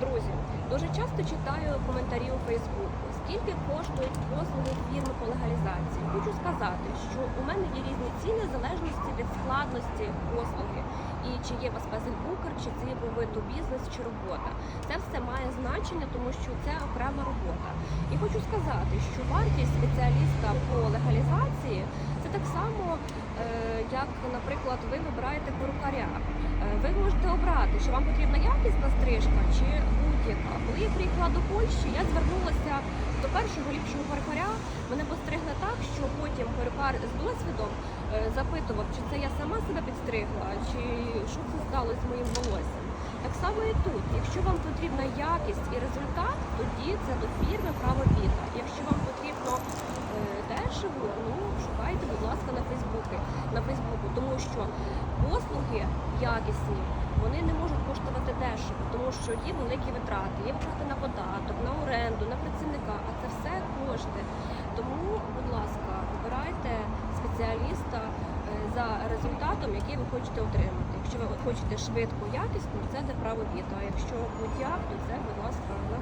Друзі, дуже часто читаю коментарі у Фейсбуку, скільки коштують послуги фірми по легалізації. Хочу сказати, що у мене є різні ціни в залежності від складності послуги. І чи є вас Букр, чи це є повиту бізнес, чи робота. Це все має значення, тому що це окрема робота. І хочу сказати, що вартість спеціаліста по легалізації це так само, е, як, наприклад, ви вибираєте перукаря. Е, Ви що вам потрібна якісна стрижка чи будь-яка. Коли я приїхала до Польщі, я звернулася до першого ліпшого перукаря. Мене постригли так, що потім перукар з досвідом е, запитував, чи це я сама себе підстригла, чи що це сталося з моїм волоссям. Так само і тут. Якщо вам потрібна якість і результат, тоді це до фірми право віта. Якщо вам потрібно е, дешево, ну шукайте, будь ласка, на Фейсбуці, на Фейсбуку, що послуги якісні. Вони не можуть коштувати дешево, тому що є великі витрати, є витрати на податок, на оренду, на працівника, а це все кошти. Тому, будь ласка, обирайте спеціаліста е, за результатом, який ви хочете отримати. Якщо ви хочете швидко, якісно, це де право віта. А якщо будь-як, то це, будь ласка, на.